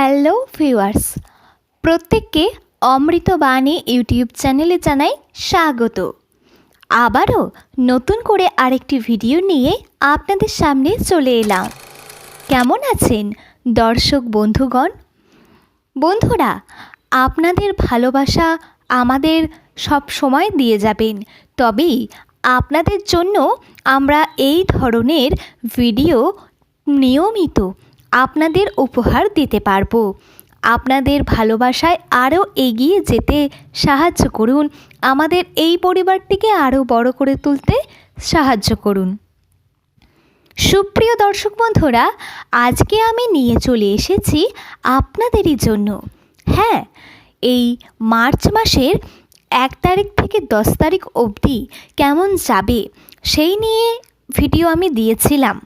Hello viewers প্রত্যেককে অমৃত বাণী YouTube চ্যানেলে জানাই স্বাগত। আবারও নতুন করে আরেকটি ভিডিও নিয়ে আপনাদের সামনে চলে এলাম। কেমন আছেন দর্শক বন্ধুগণ? বন্ধুরা, আপনাদের ভালোবাসা আমাদের সব সময় দিয়ে যাবেন। তবেই আপনাদের জন্য আমরা এই ধরনের ভিডিও নিয়মিত আপনাদের উপহার দিতে পারব। আপনাদের ভালোবাসায় আরও এগিয়ে যেতে সাহায্য করুন। আমাদের এই পরিবারটিকে আরও বড় করে তুলতে সাহায্য করুন। সুপ্রিয় দর্শক বন্ধুরা, আজকে আমি নিয়ে চলে এসেছি আপনাদেরই জন্য। হ্যাঁ এই মার্চ মাসের এক তারিখ থেকে দশ তারিখ অবধি কেমন যাবে, সেই নিয়ে ভিডিও আমি দিয়েছিলাম।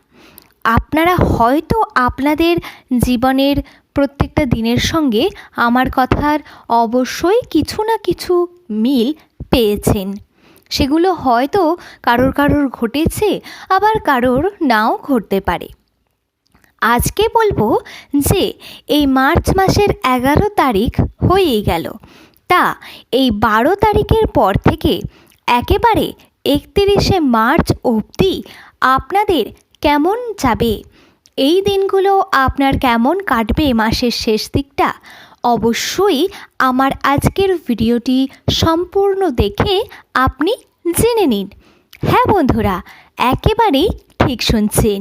আপনারা হয়তো আপনাদের জীবনের প্রত্যেকটা দিনের সঙ্গে আমার কথার অবশ্যই কিছু না কিছু মিল পেয়েছেন। সেগুলো হয়তো কারোর কারোর ঘটেছে, আবার কারোর নাও ঘটতে পারে। আজকে বলব যে, এই মার্চ মাসের এগারো তারিখ হয়েই গেল। তা, এই বারো তারিখের পর থেকে একেবারে একত্রিশে মার্চ অবধি আপনাদের কেমন যাবে? এই দিনগুলো আপনার কেমন কাটবে মাসের শেষ দিকটা? অবশ্যই আমার আজকের ভিডিওটি সম্পূর্ণ দেখে আপনি জেনে নিন। হ্যাঁ বন্ধুরা, একেবারেই ঠিক শুনছেন।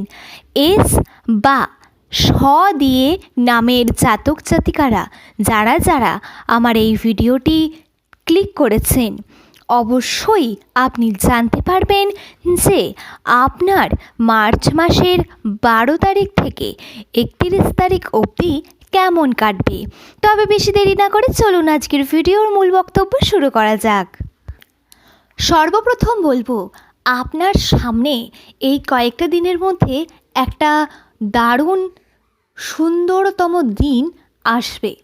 এস বা স দিয়ে নামের জাতক জাতিকারা যারা যারা আমার এই ভিডিওটি ক্লিক করেছেন অবশ্যই আপনি জানতে পারবেন যে আপনার মার্চ মাসের বারো তারিখ থেকে একত্রিশ তারিখ অবধি কেমন কাটবে। তবে বেশি দেরি না করে চলুন আজকের ভিডিওর মূল বক্তব্য শুরু করা যাক। সর্বপ্রথম বলব, আপনার সামনে এই কয়েকটা দিনের মধ্যে একটা দারুণ সুন্দরতম দিন আসবে।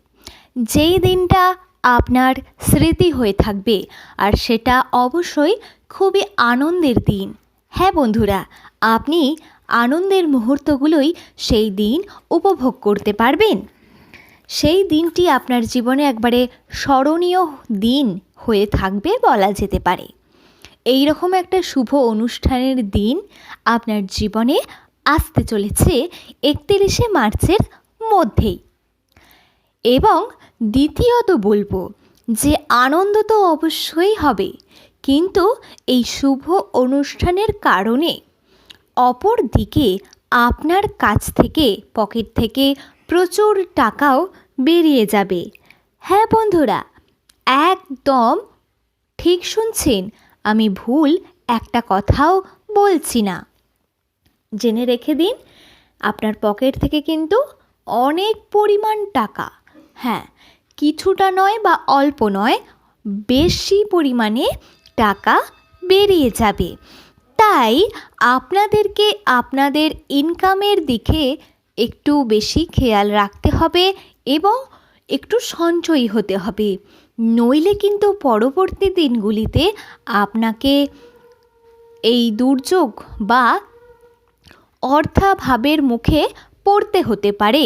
যেই দিনটা আপনার স্মৃতি হয়ে থাকবে। আর সেটা অবশ্যই খুবই আনন্দের দিন। হ্যাঁ বন্ধুরা, আপনি আনন্দের মুহূর্তগুলোই সেই দিন উপভোগ করতে পারবেন। সেই দিনটি আপনার জীবনে একবারে স্মরণীয় দিন হয়ে থাকবে বলা যেতে পারে। এই রকম একটা শুভ অনুষ্ঠানের দিন আপনার জীবনে আসতে চলেছে একত্রিশে মার্চের মধ্যেই। এবং দ্বিতীয়ত বলব যে আনন্দ তো অবশ্যই হবে, কিন্তু এই শুভ অনুষ্ঠানের কারণে অপর দিকে আপনার কাছ থেকে, পকেট থেকে প্রচুর টাকাও বেরিয়ে যাবে। হ্যাঁ বন্ধুরা, একদম ঠিক শুনছেন, আমি ভুল একটা কথাও বলছি না। জেনে রেখে দিন, আপনার পকেট থেকে কিন্তু অনেক পরিমাণ টাকা হ্যাঁ কিছুটা নয় বা অল্প নয়, বেশি পরিমাণে টাকা বেরিয়ে যাবে। তাই আপনাদেরকে আপনাদের ইনকামের দিকে একটু বেশি খেয়াল রাখতে হবে এবং একটু সঞ্চয়ী হতে হবে। নইলে কিন্তু পরবর্তী দিনগুলিতে আপনাকে এই দুর্যোগ বা অর্থাভাবের মুখে পড়তে হতে পারে।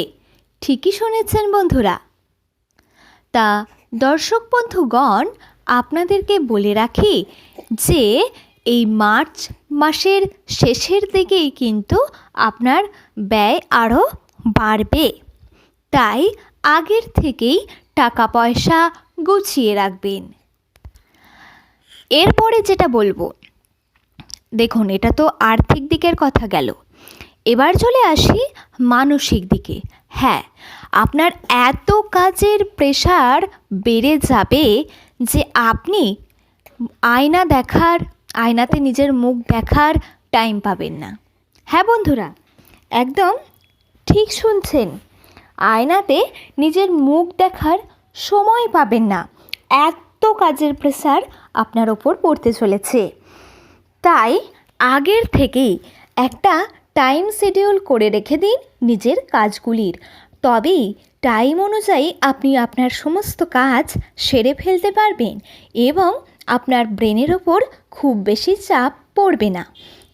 ঠিকই শুনেছেন বন্ধুরা। তা দর্শক বন্ধুগণ, আপনাদেরকে বলে রাখি যে এই মার্চ মাসের শেষের দিকেই কিন্তু আপনার ব্যয় আরও বাড়বে। তাই আগের থেকেই টাকা পয়সা গুছিয়ে রাখবেন। এরপরে যেটা বলব, দেখুন, এটা তো আর্থিক দিকের কথা গেল। এবার চলে আসি মানসিক দিকে। হ্যাঁ আপনার এত কাজের প্রেশার বেড়ে যাবে যে আপনি আয়না দেখার, আয়নাতে নিজের মুখ দেখার টাইম পাবেন না। হ্যাঁ বন্ধুরা, একদম ঠিক শুনছেন। আয়নাতে নিজের মুখ দেখার সময় পাবেন না। এত কাজের প্রেশার আপনার ওপর পড়তে চলেছে। তাই আগের থেকেই একটা টাইম শিডিউল করে রেখে দিন নিজের কাজগুলির। তবেই টাইম অনুযায়ী আপনি আপনার সমস্ত কাজ সেরে ফেলতে পারবেন এবং আপনার ব্রেনের ওপর খুব বেশি চাপ পড়বে না।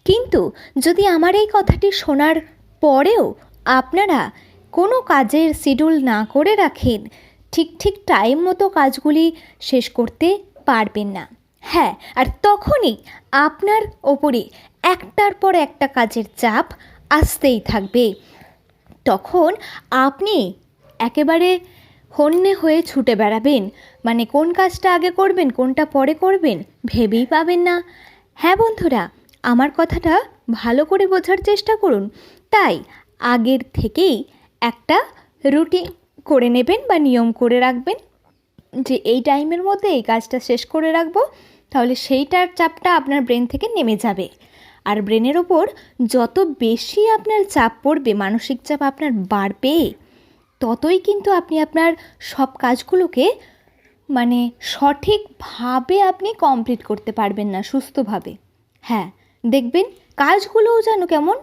কিন্তু যদি আমার এই কথাটি শোনার পরেও আপনারা কোনো কাজের শিডিউল না করে রাখেন, ঠিক ঠিক টাইম মতো কাজগুলি শেষ করতে পারবেন না। হ্যাঁ আর তখনই আপনার ওপরে একটার পর একটা কাজের চাপ আসতেই থাকবে। তখন আপনি একেবারে হন্যে হয়ে ছুটে বেড়াবেন। মানে কোন কাজটা আগে করবেন, কোনটা পরে করবেন, ভেবেই পাবেন না। হ্যাঁ বন্ধুরা, আমার কথাটা ভালো করে বোঝার চেষ্টা করুন। তাই আগের থেকেই একটা রুটিন করে নেবেন বা নিয়ম করে রাখবেন যে এই টাইমের মধ্যে এই কাজটা শেষ করে রাখব, তাহলে সেইটার চাপটা আপনার ব্রেন থেকে নেমে যাবে। আর ব্রেনের ওপর যত বেশি আপনার চাপ পড়বে, মানসিক চাপ আপনার বাড়বে, ততই কিন্তু আপনি আপনার সব কাজগুলোকে মানে সঠিকভাবে আপনি কমপ্লিট করতে পারবেন না, সুস্থভাবে। হ্যাঁ দেখবেন কাজগুলোও যেন কেমন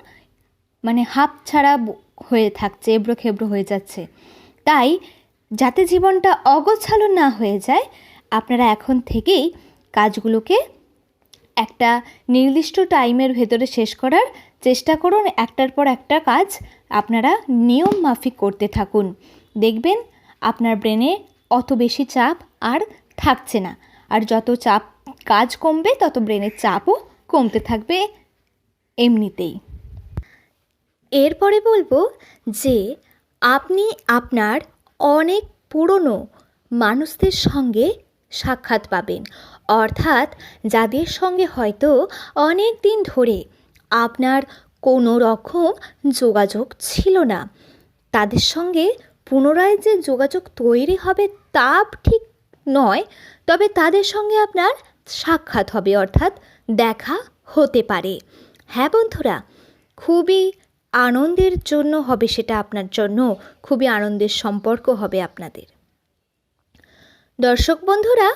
মানে হাফ ছাড়া হয়ে থাকছে, এবড়ো খেবড়ো হয়ে যাচ্ছে। তাই যাতে জীবনটা অগোছালো না হয়ে যায়, আপনারা এখন থেকেই কাজগুলোকে একটা নির্দিষ্ট টাইমের ভেতরে শেষ করার চেষ্টা করুন। একটার পর একটা কাজ আপনারা নিয়ম মাফিক করতে থাকুন। দেখবেন আপনার ব্রেনে অত বেশি চাপ আর থাকছে না। আর যত চাপ, কাজ কমবে, তত ব্রেনের চাপও কমতে থাকবে এমনিতেই। এরপরে বলব যে, আপনি আপনার অনেক পুরনো মানুষদের সঙ্গে সাক্ষাৎ পাবেন। অর্থাৎ যাদের সঙ্গে হয়তো অনেক দিন ধরে আপনার কোনো রকম যোগাযোগ ছিল না, তাদের সঙ্গে পুনরায় যে যোগাযোগ তৈরি হবে তা ঠিক নয়, তবে তাদের সঙ্গে আপনার সাক্ষাৎ হবে, অর্থাৎ দেখা হতে পারে। হ্যাঁ বন্ধুরা, খুবই আনন্দের জন্য হবে সেটা আপনার জন্য, খুবই আনন্দের সম্পর্ক হবে আপনাদের। দর্শক বন্ধুরা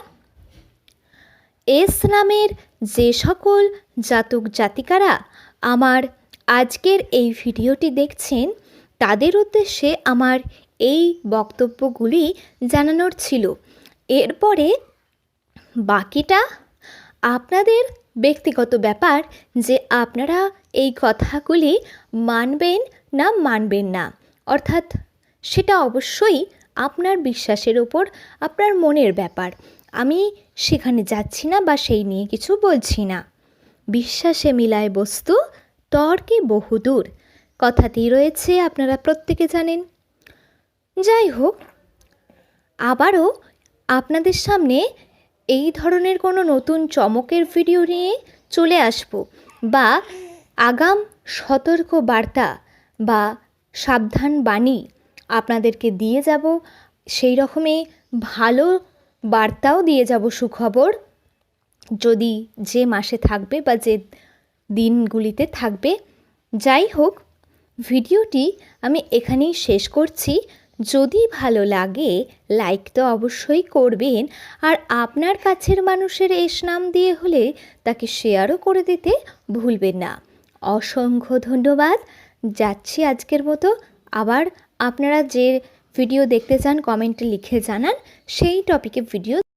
এস নামের যে সকল জাতক জাতিকারা আমার আজকের এই ভিডিওটি দেখছেন, তাদের উদ্দেশ্যে আমার এই বক্তব্যগুলি জানানোর ছিল। এরপরে বাকিটা আপনাদের ব্যক্তিগত ব্যাপার যে আপনারা এই কথাগুলি মানবেন না মানবেন না। অর্থাৎ সেটা অবশ্যই আপনার বিশ্বাসের ওপর আপনার মনের ব্যাপার। আমি সেখানে যাচ্ছি না বা সেই নিয়ে কিছু বলছি না। বিশ্বাসে মিলায় বস্তু, তর্কে বহুদূর কথাতেই রয়েছে, আপনারা প্রত্যেকে জানেন। যাই হোক, আবারও আপনাদের সামনে এই ধরনের কোনো নতুন চমকের ভিডিও নিয়ে চলে আসব বা আগাম সতর্ক বার্তা বা সাবধান বাণী আপনাদেরকে দিয়ে যাব। সেই রকমই ভালো বার্তাও দিয়ে যাব সুখবর। যদি যে মাসে থাকবে বা যে দিনগুলিতে থাকবে, যাই হোক, ভিডিওটি আমি এখানেই শেষ করছি। যদি ভালো লাগে, লাইক তো অবশ্যই করবেন আর আপনার কাছের মানুষের এস নাম দিয়ে হলে তাকে শেয়ারও করে দিতে ভুলবেন না। অসংখ্য ধন্যবাদ। যাচ্ছি আজকের মতো। আবার আপনারা যে ভিডিও দেখতে চান কমেন্টে লিখে জানান সেই টপিকে ভিডিও